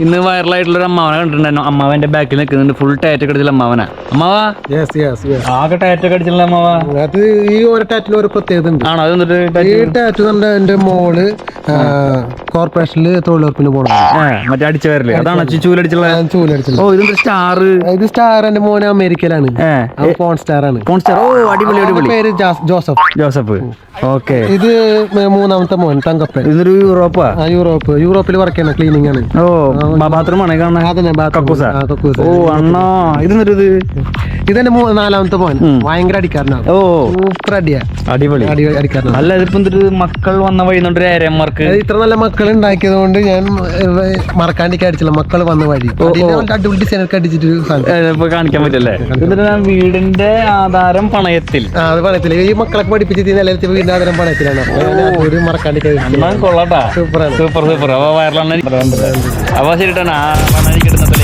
ഇന്ന് വൈറലായിട്ടുള്ള ഒരു അമ്മാവനെ കണ്ടിട്ടുണ്ടായിരുന്നു. അമ്മാവന്റെ ബാക്കിൽ നിൽക്കുന്നുണ്ട്. ഫുൾ ടാറ്റൊക്കെ കടിച്ചുള്ള അമ്മാവനാ. അമ്മാവാ? യെസ് യെസ് യെസ് ആകെ ടാറ്റൊക്കെ അടിച്ചുള്ള അമ്മാവാ. അത് ഈ ഒരു ടാറ്റിൽ ഒരു പ്രത്യേകത ഉണ്ട്. ആണോ? അത് എന്നിട്ട് ഈ ടാറ്റ് തന്നെ എന്റെ മോൾ കോർപ്പറേഷനിൽ തൊഴിലുറപ്പിന് പോകണം മറ്റേ അതാണ് ചൂലടിച്ചുള്ള ഓ സ്റ്റാർ ഇത് സ്റ്റാർ എന്റെ മോനെ അമേരിക്കയിലാണ്. പോൺ സ്റ്റാർ ആണ്. കോൺസ്റ്റാർ ഓ അടിപൊളി അടിപൊളി. പേര് ജോസഫ്. ജോസഫ്. ഓക്കെ. ഇത് മൂന്നാമത്തെ മോൻ തങ്കപ്പൻ. ഇതൊരു യൂറോപ്പാ? യൂറോപ്പ്. യൂറോപ്പിൽ വർക്ക് ചെയ്യണം ക്ലീനിങ് ആണ്. ഓ കാണുന്നത് bathroom. കക്കൂസ? ഓ അണ്ണാ ഇത് ഇത്? ഇതെന്റെ നാലാമത്തെ മോൻ ഭയങ്കര അടിക്കാരനാണ് ഓ സൂപ്പർ അടിയാ അടിപൊളി അടി അടിക്കാരനാണ് അല്ല ഇതിപ്പോ മക്കൾ വന്ന വഴി ഏരന്മാർക്ക് ഇത്ര നല്ല മക്കൾ ഉണ്ടാക്കിയത് കൊണ്ട് ഞാൻ മറക്കാണ്ടിക്ക് അടിച്ചില്ല മക്കൾ വന്ന വഴി അടിപൊളി ഡിസൈൻ ഒക്കെ അടിച്ചിട്ട് കാണിക്കാൻ പറ്റല്ലേ വീടിന്റെ ആധാരം പണയത്തിൽ അത് പണയത്തിൽ ഈ മക്കളെ പഠിപ്പിച്ച് നിലനിർത്തി വീടിന്റെ ആധാരം പണയത്തിലാണ് ഒരു മറക്കാണ്ടിക്ക് കൊള്ളാട്ടാ സൂപ്പറാണ് സൂപ്പർ സൂപ്പർ അപ്പൊ വയറിലാണ് അപ്പൊ എനിക്ക് ഇടുന്നത്